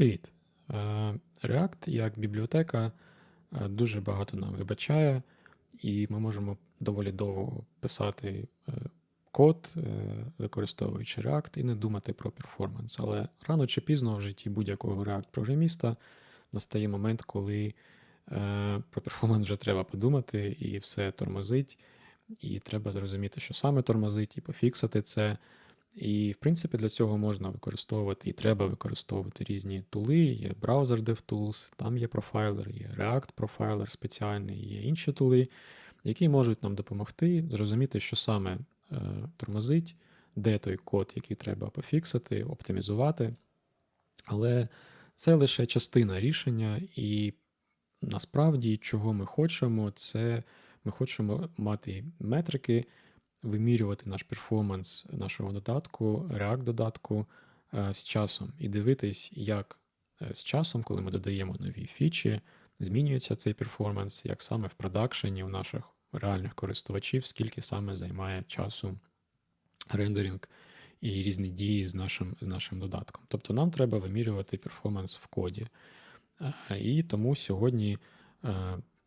Привіт. Е, React як бібліотека е, дуже багато нам вибачає, і ми можемо доволі довго писати е, код, використовуючи React, і не думати про перформанс. Але рано чи пізно в житті будь-якого React-програміста настає момент, коли про перформанс вже треба подумати, і все тормозить, і треба зрозуміти, що саме тормозить, і пофіксити це. І, в принципі, для цього можна використовувати і треба використовувати різні тули. Є браузер DevTools, там є профайлер, є React профайлер спеціальний, є інші тули, які можуть нам допомогти зрозуміти, що саме е, тормозить, де той код, який треба пофіксити, оптимізувати. Але це лише частина рішення, і насправді, чого ми хочемо, це ми хочемо мати метрики вимірювати наш перформанс нашого додатку, React додатку е, з часом і дивитись, як е, з часом, коли ми додаємо нові фічі, змінюється цей перформанс, як саме в продакшені у наших реальних користувачів, скільки саме займає часу рендеринг і різні дії з нашим, з нашим додатком. Тобто нам треба вимірювати перформанс в коді. Е, І тому сьогодні,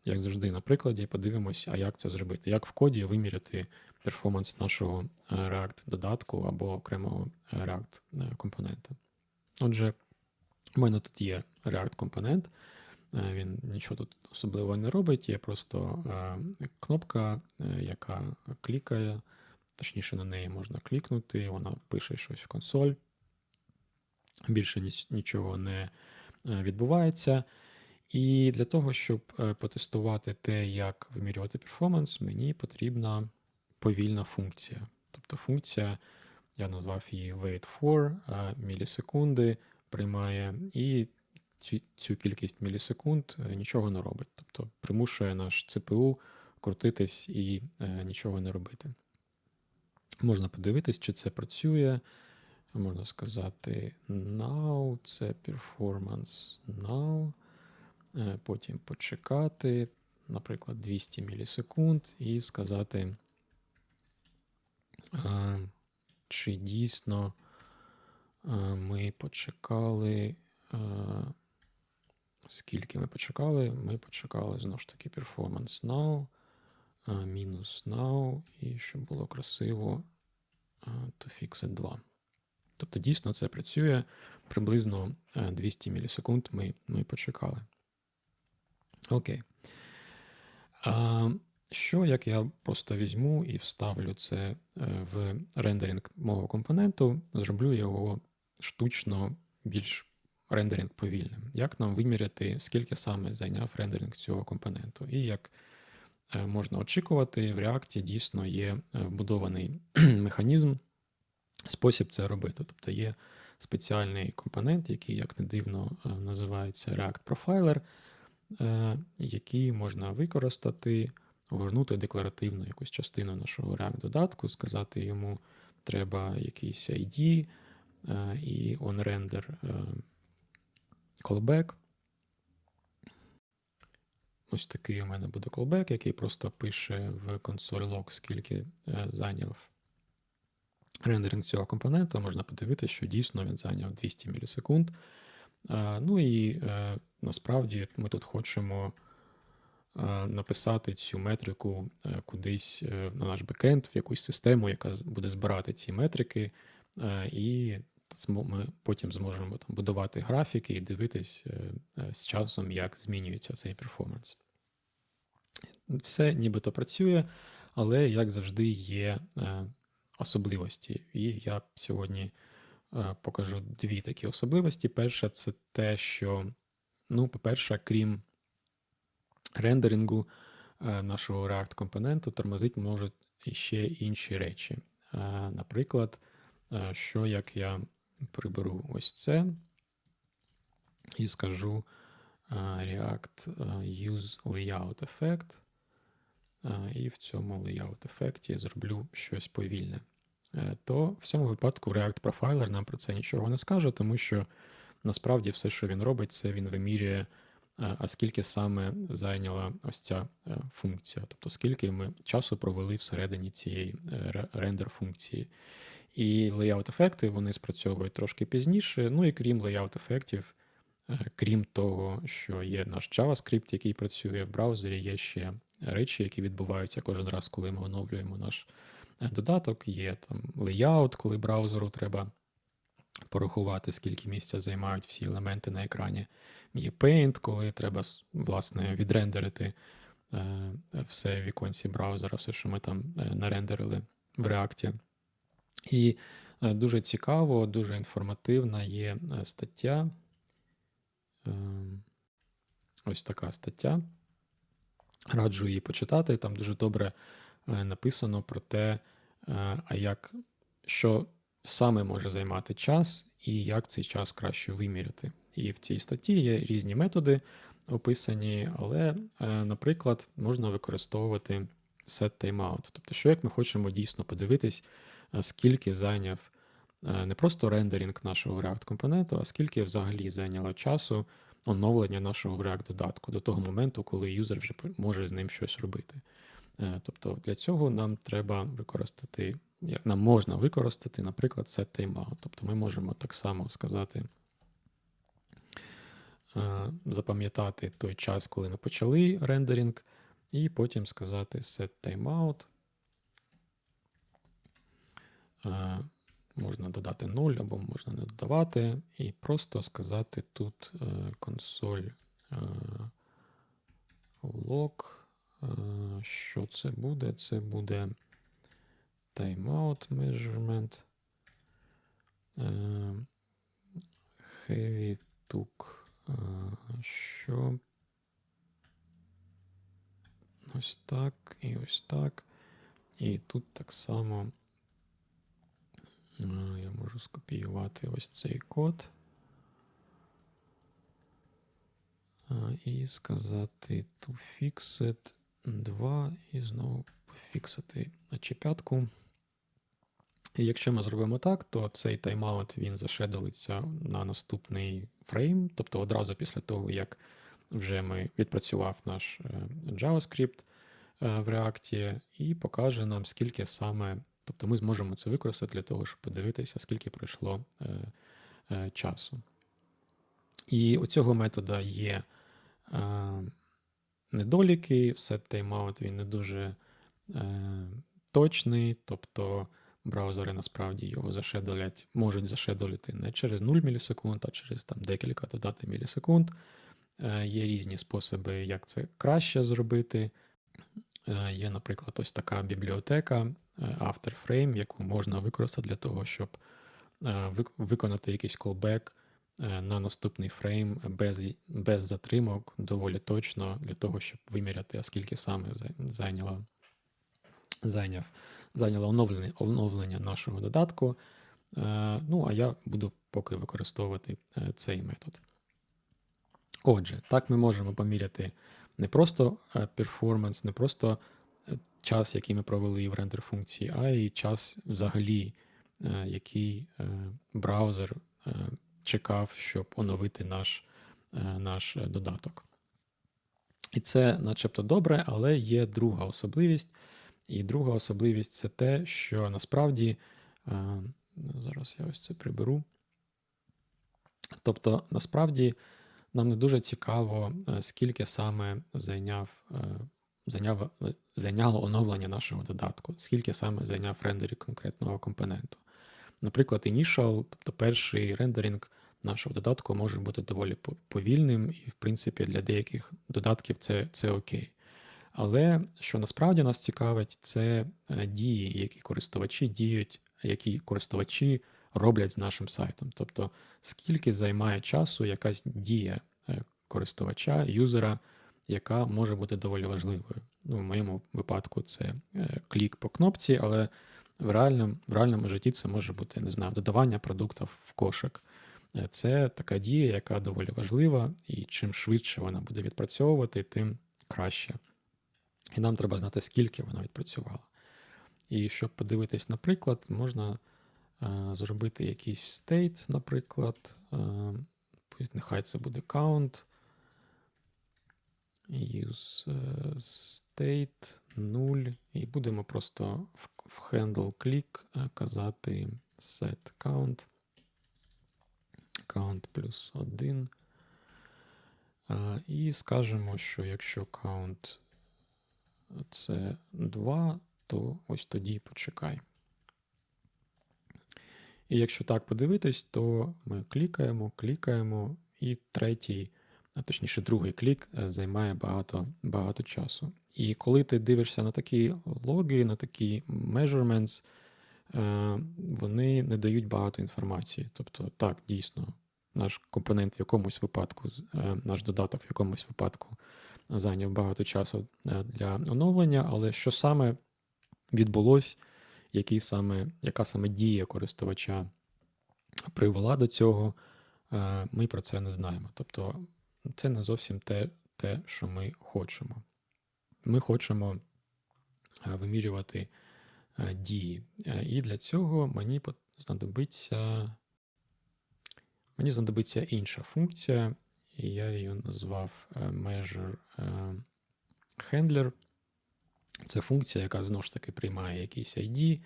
як завжди, на прикладі, подивимось, а як це зробити, як в коді виміряти перформанс нашого е, React додатку або окремого е, React е. Отже, у мене тут є React компонент, е, він нічого тут особливого не робить, є просто кнопка, яка клікає, точніше на неї можна клікнути, вона пише щось в консоль. Більше нічого не відбувається. І для того, щоб е, потестувати те, як вимірювати перформанс, мені потрібна повільна функція. Тобто функція, я назвав її wait for, мілісекунди приймає, і цю, цю кількість мілісекунд е, нічого не робить. Тобто примушує наш ЦПУ крутитись і е, нічого не робити. Можна подивитись, чи це працює. Можна сказати now, це performance now. Е, Потім почекати, наприклад, 200 мілісекунд, і сказати, е, чи дійсно е, ми почекали. Скільки ми почекали? Ми почекали знову ж таки performance now, мінус now, і щоб було красиво, fix it 2. Тобто дійсно це працює приблизно е, 200 мілісекунд ми, ми почекали. Окей. А, що як я просто візьму і вставлю це е, в рендеринг мого компоненту, зроблю його штучно більш рендеринг повільним. Як нам виміряти, скільки саме зайняв рендеринг цього компоненту? І як е, можна очікувати, в React дійсно є е, вбудований механізм, спосіб це робити. Тобто є спеціальний компонент, який, як не дивно, називається React Profiler, е, який можна використати, огорнути декларативну якусь частину нашого React додатку, сказати йому треба якийсь ID е, і onRender е, callback. Ось такий у мене буде callback, який просто пише в консоль log, скільки зайняв рендеринг цього компоненту. Можна подивитися, що дійсно він зайняв 200 мілісекунд. Е, Ну і е, насправді ми тут хочемо е, написати цю метрику кудись на наш бекенд, в якусь систему, яка буде збирати ці метрики, і ми потім зможемо там будувати графіки і дивитись з часом, як змінюється цей перформанс. Все нібито працює, але, як завжди, є особливості. І я сьогодні покажу дві такі особливості. Перша це те, що, ну, по-перше, крім рендерингу е, нашого React компоненту, тормозить можуть іще інші речі. Е, Наприклад, е, що як я приберу ось це і скажу е, React е, Use Layout Effect, е, і в цьому layout ефекті зроблю щось повільне. Е, То в цьому випадку React Profiler нам про це нічого не скаже, тому що насправді все, що він робить, це він вимірює, е, а скільки саме зайняла ось ця е, функція, тобто скільки ми часу провели всередині цієї рендер функції. І layout ефекти вони спрацьовують трошки пізніше. Ну і крім layout ефектів, е, крім того, що є наш JavaScript, який працює в браузері, є ще речі, які відбуваються кожен раз, коли ми оновлюємо наш додаток. Є там layout, коли браузеру треба порахувати, скільки місця займають всі елементи на екрані. Є Paint, коли треба власне відрендерити е, все в віконці браузера, все, що ми там е, нарендерили в React. І е, дуже цікаво, дуже інформативна є е, стаття. Е, Ось така стаття. Раджу її почитати. Там дуже добре е, написано про те, е, а як, що саме може займати час і як цей час краще виміряти. І в цій статті є різні методи описані, але, е, наприклад, можна використовувати set timeout. Тобто, що як ми хочемо дійсно подивитись, е, скільки зайняв е, не просто рендеринг нашого React компоненту, а скільки взагалі зайняло часу оновлення нашого React додатку до того моменту, коли юзер вже може з ним щось робити. Е, Тобто для цього нам треба використати, як нам можна використати, наприклад, set timeout. Тобто ми можемо так само сказати, е, запам'ятати той час, коли ми почали рендеринг, і потім сказати set timeout. Е, Можна додати 0 або можна не додавати, і просто сказати тут консоль. Е, Що це буде? Це буде timeout measurement. Е, Heavy took. е, Що? Ось так і ось так. І тут так само е, я можу скопіювати ось цей код. е, І сказати to fixed 2 і знову пофіксити чіпятку. І якщо ми зробимо так, то цей тайм-аут він зашедолиться на наступний фрейм, тобто одразу після того, як вже ми відпрацював наш е, JavaScript е, в React, і покаже нам, скільки саме, тобто ми зможемо це використати для того, щоб подивитися, скільки пройшло е, часу. І у цього метода є недоліки, set timeout він не дуже е, точний, тобто браузери насправді його зашедолять, можуть зашедолити не через 0 мілісекунд, а через там, декілька додати мілісекунд. Е, є різні способи, як це краще зробити. Е, є, наприклад, ось така бібліотека е, AfterFrame, яку можна використати для того, щоб е, виконати якийсь е, на наступний фрейм без, без затримок, доволі точно, для того, щоб виміряти, а скільки саме зайняло, зайняв, зайняло оновлення, оновлення нашого додатку. Е, Ну, а я буду поки використовувати е, цей метод. Отже, так ми можемо поміряти не просто е, перформанс, не просто е, час, який ми провели в рендер функції, а й час взагалі, е, який е, браузер е, чекав, щоб оновити наш, е, наш е, додаток. І це начебто добре, але є друга особливість. І друга особливість це те, що насправді е, зараз я ось це приберу. Тобто, насправді нам не дуже цікаво, скільки саме зайняв, зайняв, зайняло оновлення нашого додатку, скільки саме зайняв рендеринг конкретного компоненту. Наприклад, initial, тобто перший рендеринг нашого додатку може бути доволі по- повільним, і, в принципі, для деяких додатків це, це окей. Але що насправді нас цікавить, це е, дії, які користувачі діють, які користувачі роблять з нашим сайтом. Тобто, скільки займає часу якась дія е, користувача, юзера, яка може бути доволі важливою. Ну, в моєму випадку це е, клік по кнопці, але в реальному, в реальному житті це може бути, не знаю, додавання продуктів в кошик. Е, Це така дія, яка доволі важлива, і чим швидше вона буде відпрацьовувати, тим краще. І нам треба знати, скільки вона відпрацювала. І щоб подивитись, наприклад, можна е, зробити якийсь state, наприклад. Е, нехай це буде count. Use е, state 0. І будемо просто в, в handle click е, казати set count. Count плюс 1. І скажемо, що якщо count це 2, то ось тоді почекай. І якщо так подивитись, то ми клікаємо, клікаємо, і третій, а точніше, другий клік е, займає багато, багато часу. І коли ти дивишся на такі логи, на такі measurements, е, вони не дають багато інформації. Тобто, так, дійсно, наш компонент в якомусь випадку, е, наш додаток в якомусь випадку зайняв багато часу для оновлення, але що саме відбулось, який саме, яка саме дія користувача привела до цього, ми про це не знаємо. Тобто це не зовсім те, те, що ми хочемо. Ми хочемо е, вимірювати е, дії. Е, І для цього мені знадобиться, мені знадобиться інша функція, і я її назвав measure handler. Це функція, яка знову ж таки приймає якийсь ID,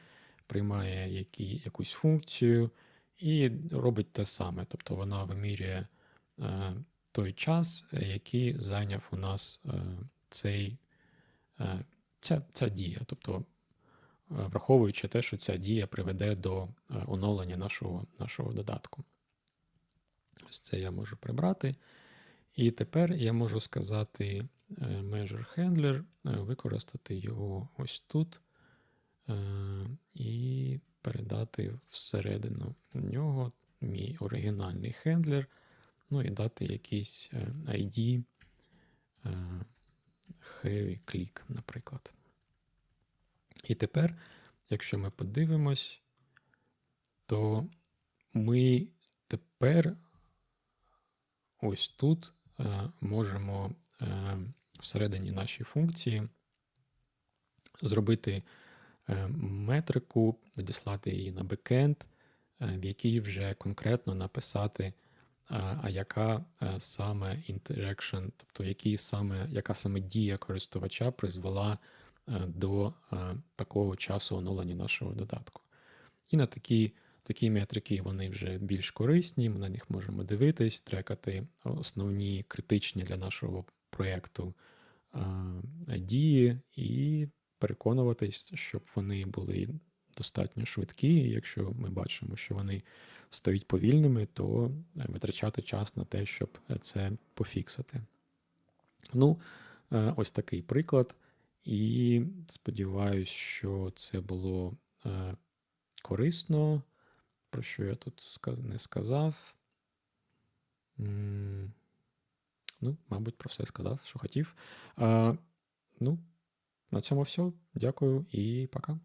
приймає які, якусь функцію і робить те саме. Тобто вона вимірює той час, е, який зайняв у нас е, цей, е, ця, ця дія. Тобто, враховуючи те, що ця дія приведе до оновлення нашого, нашого додатку. Ось це я можу прибрати. І тепер я можу сказати measure handler, використати його ось тут і передати всередину нього мій оригінальний хендлер, ну і дати якийсь е, ID е, heavy click, наприклад. І тепер, якщо ми подивимось, то ми тепер ось тут е, можемо всередині нашої функції зробити метрику, надіслати її на бекенд, в якій вже конкретно написати, а яка е, саме interaction, тобто який саме, яка саме дія користувача призвела е, до е, такого часу оновлення нашого додатку. І на такі, такі метрики вони вже більш корисні, ми на них можемо дивитись, трекати основні критичні для нашого проєкту дії і переконуватись, щоб вони були достатньо швидкі. Якщо ми бачимо, що вони стають повільними, то е, витрачати час на те, щоб е, це пофіксити. Ну, е, ось такий приклад. І сподіваюсь, що це було корисно. Про що я тут не сказав. Ну, мабуть, про все сказав, що хотів. Ну, на цьому все. Дякую і пока.